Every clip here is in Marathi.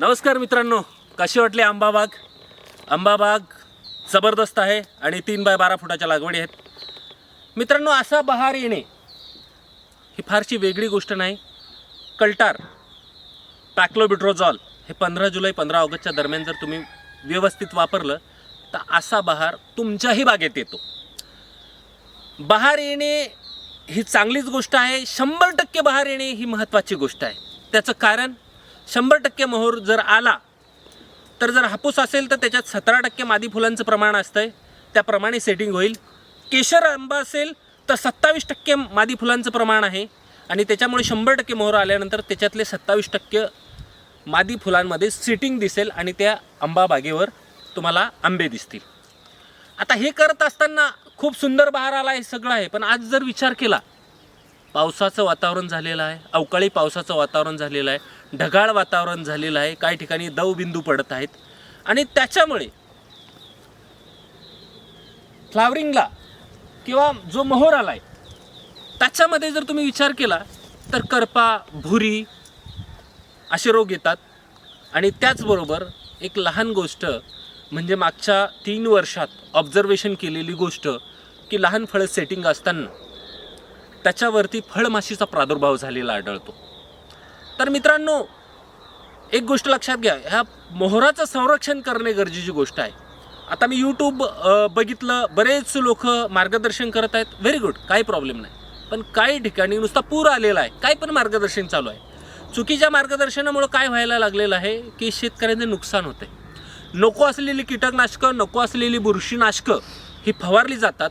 नमस्कार मित्रांनो कशी वाटली आंबाबाग? आंबाबाग जबरदस्त आहे आणि तीन बाय बारा फुटाच्या लागवडी आहेत. मित्रांनो असा बहार येणे ही फारशी वेगळी गोष्ट नाही. कल्टार पॅक्लोबिट्रोझॉल हे पंधरा जुलै पंधरा ऑगस्टच्या दरम्यान जर तुम्ही व्यवस्थित वापरलं तर असा बहार तुमच्याही बागेत येतो. बहार येणे ही चांगलीच गोष्ट आहे. शंभर टक्के बहार येणे ही महत्त्वाची गोष्ट आहे. त्याचं कारण? शंभर टक्के मोहर जर आला तर जर हापूस असेल तर त्याच्यात सतरा टक्के मादी फुलांचं प्रमाण असतं आहे त्याप्रमाणे सेटिंग होईल. केशर आंबा असेल तर सत्तावीस टक्के मादी फुलांचं प्रमाण आहे. आणि त्याच्यामुळे शंभर टक्के मोहर आल्यानंतर त्याच्यातले सत्तावीस टक्के मादी फुलांमध्ये सिटिंग दिसेल आणि त्या आंबा बागेवर तुम्हाला आंबे दिसतील. आता हे करत असताना खूप सुंदर बहार आला आहे सगळं आहे. पण आज जर विचार केला पावसाचं वातावरण झालेलं आहे. अवकाळी पावसाचं वातावरण झालेलं आहे. ढगाळ वातावरण झालेलं आहे. काही ठिकाणी दवबिंदू पडत आहेत. आणि त्याच्यामुळे फ्लावरिंगला किंवा जो मोहर आला आहे त्याच्यामध्ये जर तुम्ही विचार केला तर करपा भुरी असे रोग येतात. आणि त्याचबरोबर एक लहान गोष्ट म्हणजे मागच्या तीन वर्षात ऑब्झर्वेशन केलेली गोष्ट की लहान फळं सेटिंग असताना त्याच्यावरती फळमाशीचा प्रादुर्भाव झालेला आढळतो. तर मित्रांनो एक गोष्ट लक्षात घ्या ह्या मोहराचं संरक्षण करणे गरजेची गोष्ट आहे. आता मी यूट्यूब बघितलं बरेच लोक मार्गदर्शन करत आहेत. व्हेरी गुड काही प्रॉब्लेम नाही. पण काही ठिकाणी नुसता पूर आलेला आहे काय पण मार्गदर्शन चालू आहे. चुकीच्या मार्गदर्शनामुळं काय व्हायला लागलेलं आहे की शेतकऱ्यांचे नुकसान होते नको असलेली कीटकनाशकं नको असलेली बुरशीनाशकं ही फवारली जातात.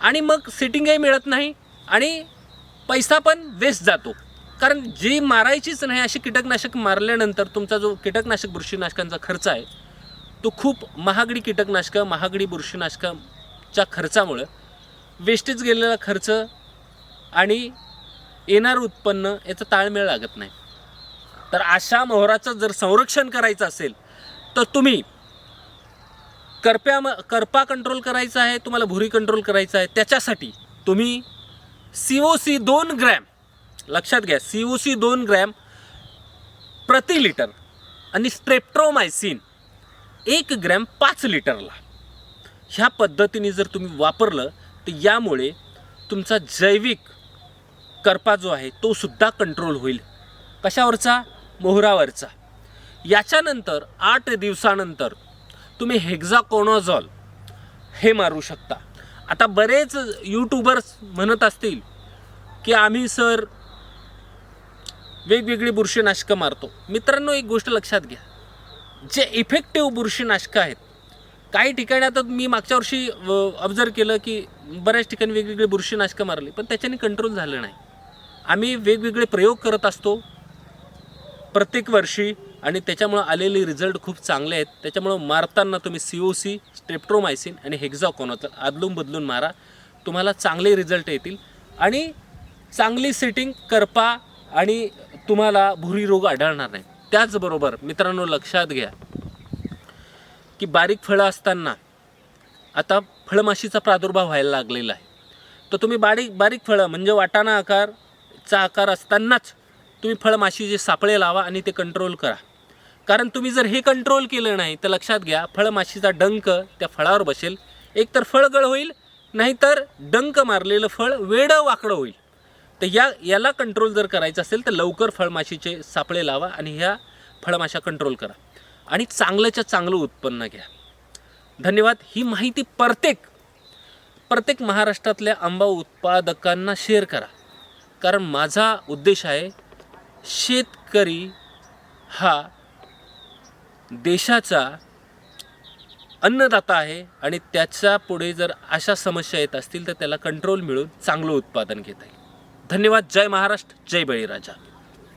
आणि मग सेटिंगही मिळत नाही आणि पैसा पण वेस्ट जातो. कारण जी मारायचीच नाही अशी कीटकनाशक मारल्यानंतर तुमचा जो कीटकनाशक बुरशीनाशकांचा खर्च आहे तो खूप महागडी कीटकनाशकं महागडी बुरशीनाशकांच्या खर्चामुळं वेस्टेज गेलेला खर्च आणि येणारं उत्पन्न याचा ताळमेळ लागत नाही. तर अशा मोहराचं जर संरक्षण करायचं असेल तर तुम्ही करप्या करपा कंट्रोल करायचा आहे तुम्हाला भुरी कंट्रोल करायचा आहे त्याच्यासाठी तुम्ही सी ओ सी दोन ग्रॅम. लक्षात घ्या सी ओ सी दोन ग्रॅम प्रति लिटर आणि स्ट्रेप्ट्रोमायसिन एक ग्रॅम पाच लिटरला. ह्या पद्धतीने जर तुम्ही वापरलं तर यामुळे तुमचा जैविक करपा जो आहे तो सुद्धा कंट्रोल होईल. कशावरचा? मोहरावरचा. याच्यानंतर आठ दिवसानंतर तुम्ही हेक्झाकोनोझॉल हे मारू शकता. आता बरेच यूट्यूबर्स म्हणत असतील की आम्ही सर वेगवेगळी बुरशीनाशकं मारतो. मित्रांनो एक गोष्ट लक्षात घ्या. जे इफेक्टिव्ह बुरशीनाशकं आहेत काही ठिकाणी आता मी मागच्या वर्षी ऑब्झर्व केलं की बऱ्याच ठिकाणी वेगवेगळी बुरशीनाशकं मारली पण त्याच्याने कंट्रोल झालं नाही. आम्ही वेगवेगळे प्रयोग करत असतो. प्रत्येक वर्षी आणि त्याच्यामुळं आलेले रिझल्ट खूप चांगले आहेत. त्याच्यामुळं मारताना तुम्ही सी ओ सी स्ट्रेप्ट्रोमायसिन आणि हेक्झाकॉनोचं आदलून बदलून मारा. तुम्हाला चांगले रिझल्ट येतील. आणि चांगली सेटिंग करपा आणि तुम्हाला भुरी रोग आढळणार नाही. त्याचबरोबर मित्रांनो लक्षात घ्या की बारीक फळं असताना आता फळमाशीचा प्रादुर्भाव व्हायला लागलेला आहे. तर तुम्ही बारीक बारीक फळं म्हणजे वाटाणा आकारचा आकार असतानाच तुम्ही फळमाशीचे सापळे लावा आणि ते कंट्रोल करा. कारण तुम्ही जर हे कंट्रोल केलं नाही तर लक्षात घ्या फळमाशीचा डंक त्या फळावर बसेल. एकतर फळगळ होईल नाहीतर डंक मारलेलं फळ वेडं वाकडं होईल. तर या याला कंट्रोल जर करायचं असेल तर लवकर फळमाशीचे सापळे लावा आणि ह्या फळमाशा कंट्रोल करा. आणि चांगल्याच्या चांगलं उत्पन्न घ्या. धन्यवाद. ही माहिती प्रत्येक प्रत्येक महाराष्ट्रातल्या आंबा उत्पादकांना शेअर करा. कारण माझा उद्देश आहे शेतकरी हा देशाचा अन्नदाता आहे आणि त्याच्या पुढे जर अशा समस्या येत असतील तर त्याला कंट्रोल मिळून चांगलं उत्पादन घेता येईल. धन्यवाद. जय महाराष्ट्र. जय बळीराजा.